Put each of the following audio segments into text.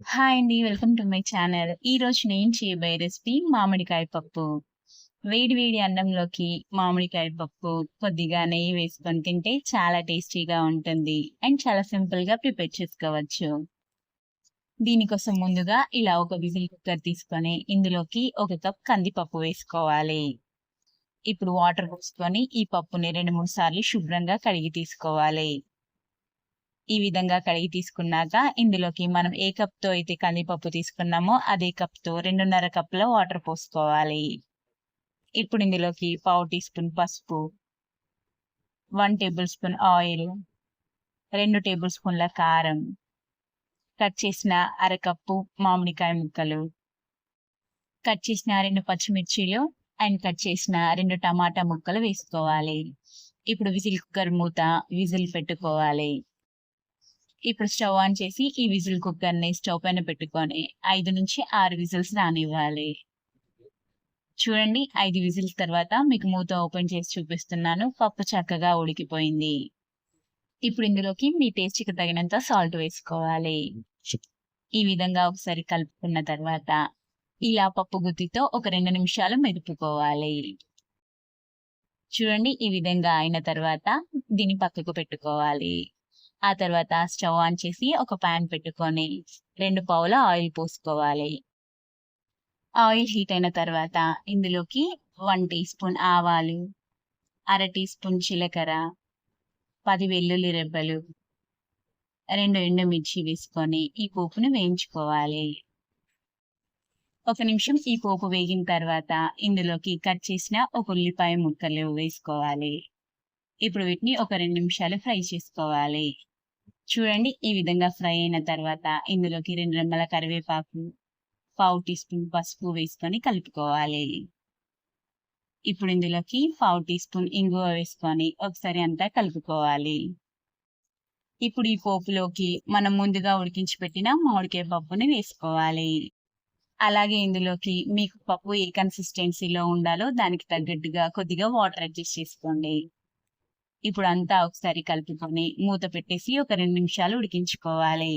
Hi అండి. Welcome to my channel. రోజు నేను చేయబోయే రెసిపీ మామిడికాయ పప్పు. వేడి వేడి అన్నంలోకి మామిడికాయ పప్పు కొద్దిగా నెయ్యి వేసుకొని తింటే చాలా టేస్టీగా ఉంటుంది. అండ్ చాలా సింపుల్గా ప్రిపేర్ చేసుకోవచ్చు. దీనికోసం ముందుగా ఇలా ఒక విజిల్ కుక్కర్ తీసుకొని ఇందులోకి ఒక కప్ కందిపప్పు వేసుకోవాలి. ఇప్పుడు వాటర్ పోసుకొని ఈ పప్పుని 2, 3 సార్లు శుభ్రంగా కడిగి తీసుకోవాలి. ఈ విధంగా కడిగి తీసుకున్నాక ఇందులోకి మనం ఏ కప్‌తో అయితే కందిపప్పు తీసుకున్నామో అదే కప్‌తో 2:30 కప్పుల వాటర్ పోసుకోవాలి. ఇప్పుడు ఇందులోకి పావు టీ స్పూన్ పసుపు వన్ టేబుల్ స్పూన్ ఆయిల్ రెండు టేబుల్ స్పూన్ల కారం కట్ చేసిన అరకప్పు మామిడికాయ ముక్కలు కట్ చేసిన రెండు పచ్చిమిర్చిలు అండ్ కట్ చేసిన రెండు టమాటా ముక్కలు వేసుకోవాలి. ఇప్పుడు విజిల్ కుక్కర్ మూత విజిల్ పెట్టుకోవాలి. ఇప్పుడు స్టవ్ ఆన్ చేసి ఈ విజిల్ కుక్కర్‌ని స్టవ్ పైన పెట్టుకొని 5-6 విజిల్స్ రానివ్వాలి. చూడండి ఐదు విజిల్స్ తర్వాత మీకు మూత ఓపెన్ చేసి చూపిస్తున్నాను. పప్పు చక్కగా ఉడికిపోయింది. ఇప్పుడు ఇందులోకి మీ టేస్ట్‌కి తగినంత సాల్ట్ వేసుకోవాలి. ఈ విధంగా ఒకసారి కలుపుకున్న తర్వాత ఇలా పప్పు గుత్తితో ఒక రెండు నిమిషాలు మెదుపుకోవాలి. చూడండి ఈ విధంగా అయిన తర్వాత దీన్ని పక్కకు పెట్టుకోవాలి. ఆ తర్వాత స్టవ్ ఆన్ చేసి ఒక పాన్ పెట్టుకొని రెండు పావుల ఆయిల్ పోసుకోవాలి. ఆయిల్ హీట్ అయిన తర్వాత ఇందులోకి వన్ టీ స్పూన్ ఆవాలు, అర టీ స్పూన్ జీలకర్ర, పది వెల్లుల్లి రెబ్బలు, రెండు ఎండుమిర్చి వేసుకొని ఈ పోపును వేయించుకోవాలి. ఒక నిమిషం ఈ పోపు వేగిన తర్వాత ఇందులోకి కట్ చేసిన ఒక ఉల్లిపాయ ముక్కలు వేసుకోవాలి. ఇప్పుడు వీటిని ఒక రెండు నిమిషాలు ఫ్రై చేసుకోవాలి. చూడండి ఈ విధంగా ఫ్రై అయిన తర్వాత ఇందులోకి రెండు రెమ్మల కరివేపాకు, పావు టీ స్పూన్ పసుపు వేసుకొని కలుపుకోవాలి. ఇప్పుడు ఇందులోకి పావు టీ స్పూన్ ఇంగువ వేసుకొని ఒకసారి అంతా కలుపుకోవాలి. ఇప్పుడు ఈ పోపులోకి మనం ముందుగా ఉడికించి పెట్టిన మామిడికాయ పప్పుని వేసుకోవాలి. అలాగే ఇందులోకి మీకు పప్పు ఏ కన్సిస్టెన్సీలో ఉండాలో దానికి తగ్గట్టుగా కొద్దిగా వాటర్ అడ్జస్ట్ చేసుకోండి. ఇప్పుడు అంతా ఒకసారి కలుపుకొని మూత పెట్టేసి ఒక రెండు నిమిషాలు ఉడికించుకోవాలి.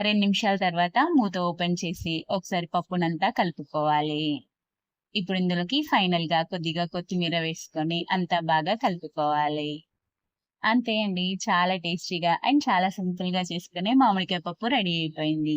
రెండు నిమిషాల తర్వాత మూత ఓపెన్ చేసి ఒకసారి పప్పునంతా కలుపుకోవాలి. ఇప్పుడు ఇందులోకి ఫైనల్‌గా కొద్దిగా కొత్తిమీర వేసుకొని అంతా బాగా కలుపుకోవాలి. అంతే అండి. చాలా టేస్టీగా అండ్ చాలా సింపుల్‌గా చేసుకునే మామిడికాయ పప్పు రెడీ అయిపోయింది.